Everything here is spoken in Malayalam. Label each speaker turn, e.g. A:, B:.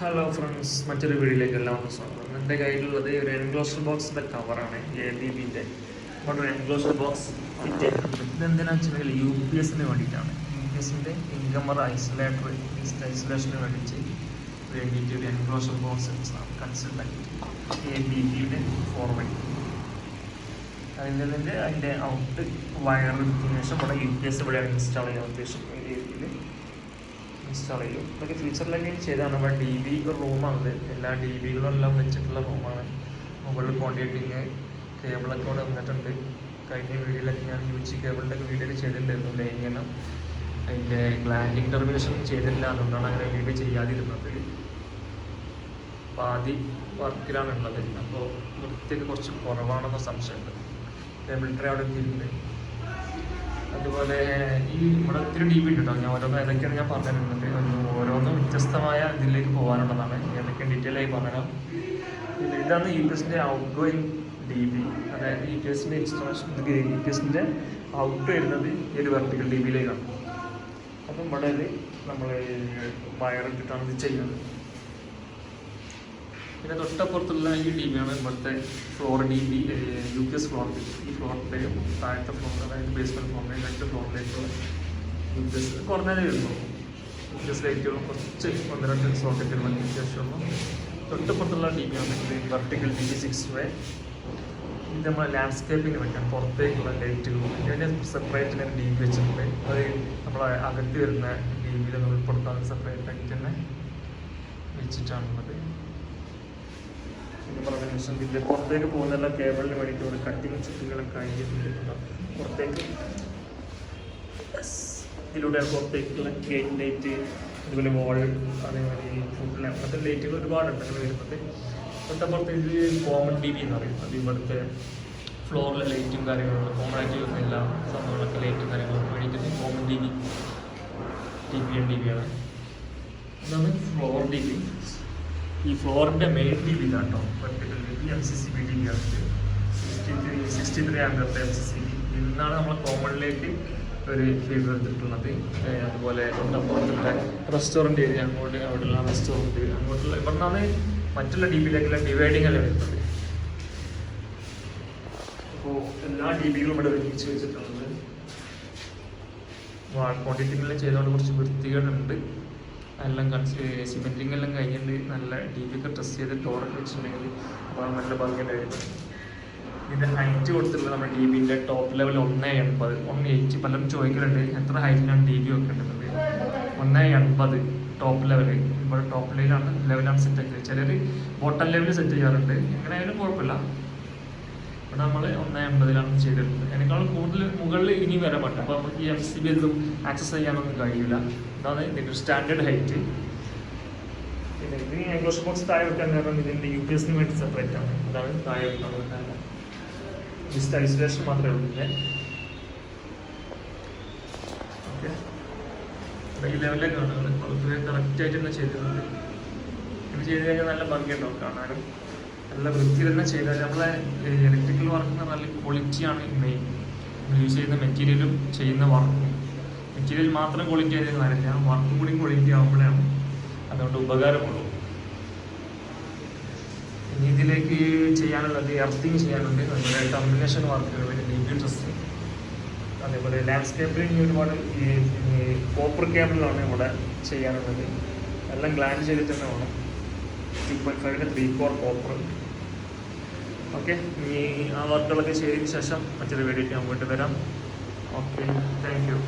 A: ഹലോ ഫ്രണ്ട്സ് മറ്റൊരു വീഡിയോയിലേക്ക് എല്ലാവർക്കും സ്വാഗതം. എന്റെ കയ്യിലുള്ളത് ഒരു എൻക്ലോസർ ബോക്സിന്റെ കവറാണ് എ ബി ബിന്റെ ഒരു എൻക്ലോഷർ ബോക്സ് ചെയ്തിട്ടുണ്ട് ഇതെന്തിനാണെന്ന് വെച്ചിട്ടുണ്ടെങ്കിൽ യു പി എസിന് വേണ്ടിയിട്ടാണ്. യു പി എസിന്റെ ഇൻകമർ ഐസൊലേറ്റർ ഐസൊലേഷന് വേണ്ടിയിട്ട് വേണ്ടിയിട്ട് ഒരു എൻക്ലോസർ ബോക്സ് കൺസിഡർ ആക്കിയിട്ട് എ ബി ബിയുടെ ഫോർവേഡ് അതിന്റെ അതിന്റെ ഔട്ട് വയർ ശേഷം ഇവിടെ യു പി എസ് ഇവിടെയാണ് ഇൻസ്റ്റാൾ ചെയ്യാൻ ഉദ്ദേശിക്കുന്നത് ഈ രീതിയിൽ. ഇൻസ്റ്റാൾ ചെയ്യും ഇതൊക്കെ ഫ്യൂച്ചറിലൊക്കെ ചെയ്താണ് നമ്മുടെ ഡി ബി റൂമാണ് എല്ലാ ഡി ബികളും എല്ലാം വെച്ചിട്ടുള്ള റൂമാണ് മുകളിൽ കോണ്ടിയേറ്റിങ് കേബിളൊക്കെ ഇവിടെ വന്നിട്ടുണ്ട്. കഴിഞ്ഞ വീഡിയോയിലൊക്കെ ഞാൻ യു ജി കേബിളിന്റെ വീഡിയോ ചെയ്തിട്ടുണ്ടായിരുന്നു. ലൈനിങ്ങനെ അതിന്റെ ഗ്ലാൻഡിങ് ടെർമിനേഷൻ ചെയ്തിട്ടില്ല. അതുകൊണ്ടാണ് അങ്ങനെ വീഡിയോ ചെയ്യാതിരുന്നത്. പാതി വർക്കിലാണ് ഉള്ളത്. അപ്പോൾ വൃത്തിയൊക്കെ കുറച്ച് കുറവാണെന്ന സംശയമുണ്ട്. കേബിൾ ട്രേ അവിടെ എത്തിയിട്ടുണ്ട്. അതുപോലെ ഈ ഇവിടെ ഒത്തിരി ഡി ഉണ്ട് കേട്ടോ ഞാൻ ഓരോന്ന് ഏതൊക്കെയാണ് ഞാൻ പറഞ്ഞിരുന്നത് ഓരോന്നും വ്യത്യസ്തമായ ഇതിലേക്ക് പോകാനുള്ളതാണ്. ഏതൊക്കെ ഡീറ്റെയിൽ ആയി പറഞ്ഞുതരാം? പിന്നെ ഇതാണ് ഇ പി എസിന്റെ ഔട്ട് ഗോയിങ് ഡി ബി അതായത് ഇ പി എസിന്റെ ഇൻസ്റ്റാളേഷൻ ഇ പി എസിന്റെ ഔട്ട് വരുന്നത് ഈ ഒരു വെർട്ടിക്കൽ ഡി ബിയിലേക്കാണ് അപ്പം ഇവിടെ നമ്മൾ വയർ ഇട്ടിട്ടാണ് ഇത് ചെയ്യുന്നത്. പിന്നെ തൊട്ടപ്പുറത്തുള്ള ഈ ഡി ബിയാണ് ഇവിടുത്തെ floor D B U P S floor ഈ ഫ്ലോറിന്റെയും താഴത്തെ ഫ്ലോർ അതായത് ബേസ്മെന്റ് ഫ്ലോറിന്റെയും രണ്ട് ഫ്ലോറിലേക്കുള്ള യു പി എസ് കുറഞ്ഞാലേ വരുന്നു യു പി എസ് കുറച്ച് ഒന്ന് രണ്ട് സോക്കറ്റുകളും അത്യാവശ്യമുള്ളൂ തൊട്ടപ്പുറത്തുള്ള ഡി ബി ആണെങ്കിൽ vertical D B six way ഇത് നമ്മൾ ലാൻഡ്സ്കേപ്പിന് വെക്കാൻ പുറത്തേക്കുള്ള ലൈറ്റുകളും ഇതിന് സെപ്പറേറ്റ് തന്നെ ഡി ബി വെച്ചിട്ടുണ്ട്. അത് നമ്മളെ അകത്ത് വരുന്ന ഡി ബിയിൽ ഉൾപ്പെടുത്താതെ സെപ്പറേറ്റ് ആയിട്ട് തന്നെ വെച്ചിട്ടാണുള്ളത്. പിന്നെ പറഞ്ഞ ശേഷം ഇതിന്റെ പുറത്തേക്ക് പോകുന്ന കേബിളിന് വേണ്ടിയിട്ട് ഒരു കട്ടിങ് ചുറ്റുകളും കഴിഞ്ഞിട്ടുണ്ട് പുറത്തേക്ക്. ഇതിലൂടെ പുറത്തേക്കുള്ള ഗേറ്റ് ലൈറ്റ് അതുപോലെ വാൾ അതേമാതിരി ഫുഡ് അങ്ങനത്തെ ലൈറ്റുകൾ ഒരുപാടുണ്ട് അങ്ങനെ വരുന്നത്. ഇവിടുത്തെ ഇത് കോമൺ ടി വി എന്ന് പറയും. അത് ഇവിടുത്തെ ഫ്ലോറിലെ ലൈറ്റും കാര്യങ്ങളും കോമൺ ആയിട്ട് വരുന്ന എല്ലാ സംഭവങ്ങളൊക്കെ ലൈറ്റും കാര്യങ്ങളൊക്കെ വേണ്ടിയിട്ട് common T V T V T വിയാണ് ഇതാണ് ഫ്ലോർ ടി വി ഈ ഫ്ലോറിന്റെ മെയിൻ ടി വി ഇതാട്ടോ vertical M C C B T V ആണ് സിക്സ്റ്റി ത്രീ സിക്സ്റ്റി ത്രീ ആംഗത്തെ എം സി സി ബി ഇന്നാണ് നമ്മൾ കോമണിലേക്ക് ഒരു ഫീൽഡ് എടുത്തിട്ടുള്ളത്. അതുപോലെ തൊട്ടപ്പുറത്തുള്ള റെസ്റ്റോറന്റ് ഏരിയ അങ്ങോട്ട് അവിടെയുള്ള റെസ്റ്റോറന്റ് അങ്ങോട്ടുള്ള ഇവിടുന്നാണ് മറ്റുള്ള ഡി ബിയിലേക്കുള്ള ഡിവൈഡിങ് അല്ല വരുന്നത്. അപ്പോൾ എല്ലാ ഡി ബികളും ഇവിടെ ഒരുമിച്ച് വെച്ചിട്ടുള്ളത് വാൾ ക്വാണ്ടിറ്റികളിൽ ചെയ്തുകൊണ്ട് കുറച്ച് വൃത്തികേടുണ്ട്. എല്ലാം സിമെന്റിങ് എല്ലാം കഴിഞ്ഞിട്ട് നല്ല ഡീപ്പൊക്കെ ടെസ്റ്റ് ചെയ്ത് ടോറൊക്കെ വെച്ചിട്ടുണ്ടെങ്കിൽ അപ്പോൾ നല്ല ഭംഗിയുണ്ടായിരുന്നു ഇത് ഹൈറ്റ് കൊടുത്തിട്ടുള്ളത് നമ്മുടെ ഡി ബിന്റെ ടോപ്പ് ലെവൽ ഒന്ന് എൺപത് ഒന്ന് എയ്റ്റ് പലരും ചോദിക്കലുണ്ട് എത്ര ഹൈറ്റിലാണ് ഡി ബി വെക്കേണ്ടത്? ഒന്ന് എൺപത് ടോപ്പ് ലെവൽ ഇവിടെ ടോപ്പ് ലെവലാണ് ലെവലാണ് സെറ്റ് ആക്കിയത്. ചിലർ ബോട്ടം ലെവലിൽ സെറ്റ് ചെയ്യാറുണ്ട്. എങ്ങനെയായാലും കുഴപ്പമില്ല. ഇവിടെ നമ്മൾ ഒന്ന് എൺപതിലാണ് ചെയ്തിട്ടുള്ളത്. അതിനേക്കാൾ കൂടുതൽ മുകളിൽ ഇനി വരെ പറ്റും. അപ്പോൾ നമുക്ക് ഈ എം സി ബി ഇതും ആക്സസ് ചെയ്യാനൊന്നും കഴിയില്ല ഇതാണ് ഇതിന്റെ സ്റ്റാൻഡേർഡ് ഹൈറ്റ് പിന്നെ ഇത് ഇംഗ്ലീഷ് ബോക്സ് താഴെ കാരണം ഇതിന്റെ യു പി എസിന് വേണ്ടി സെപ്പറേറ്റ് ആണ്. അതാണ് താഴെ ജസ്റ്റ് ഐസൊലേഷൻ മാത്രമേ ഉള്ളൂ. ഇതിന്റെ ഈ ലെവലിലേക്ക് കാണുന്നത്. കറക്റ്റായിട്ട് തന്നെ ചെയ്തിട്ടുണ്ട്. ഇത് ചെയ്ത് കഴിഞ്ഞാൽ നല്ല ഭംഗിയുണ്ടാവും കാണാനും. നല്ല വൃത്തി തന്നെ ചെയ്താൽ നമ്മളെ ഇലക്ട്രിക്കൽ വർക്ക് എന്ന് പറഞ്ഞാൽ ക്വാളിറ്റിയാണ് മെയിൻ യൂസ് ചെയ്യുന്ന മെറ്റീരിയലും ചെയ്യുന്ന വർക്കും മെറ്റീരിയൽ മാത്രം ക്വാളിറ്റി ആയത് കാര്യമില്ല. വർക്കും കൂടി ക്വാളിറ്റി ആകുമ്പോഴാണ് അതുകൊണ്ട് ഉപകാരമുള്ളൂ. ഇനി ഇതിലേക്ക് ചെയ്യാനുള്ളത് എർത്തിങ് ചെയ്യാനുണ്ട്. അതുപോലെ ടെർമിനേഷൻ വർക്കുകൾ ഡി ബി ഡ്രസ്സിങ് അതേപോലെ ലാൻഡ്സ്കേപ്പിൽ ഇനി ഒരുപാട് ഈ കോപ്പർ കേബിളാണ് ഇവിടെ ചെയ്യാനുള്ളത്. എല്ലാം ഗ്ലാൻഡ് ചെയ്തിട്ട് തന്നെ വേണം. ത്രീ പോയിന്റ് ഫൈവിന്റെ ത്രീ ഫോർ കോപ്പർ ഓക്കെ ഇനി ആ വർക്കുകളൊക്കെ ചെയ്തതിന് ശേഷം മറ്റൊരു വീഡിയോ ഞാൻ വീണ്ടും വരാം. Okay thank you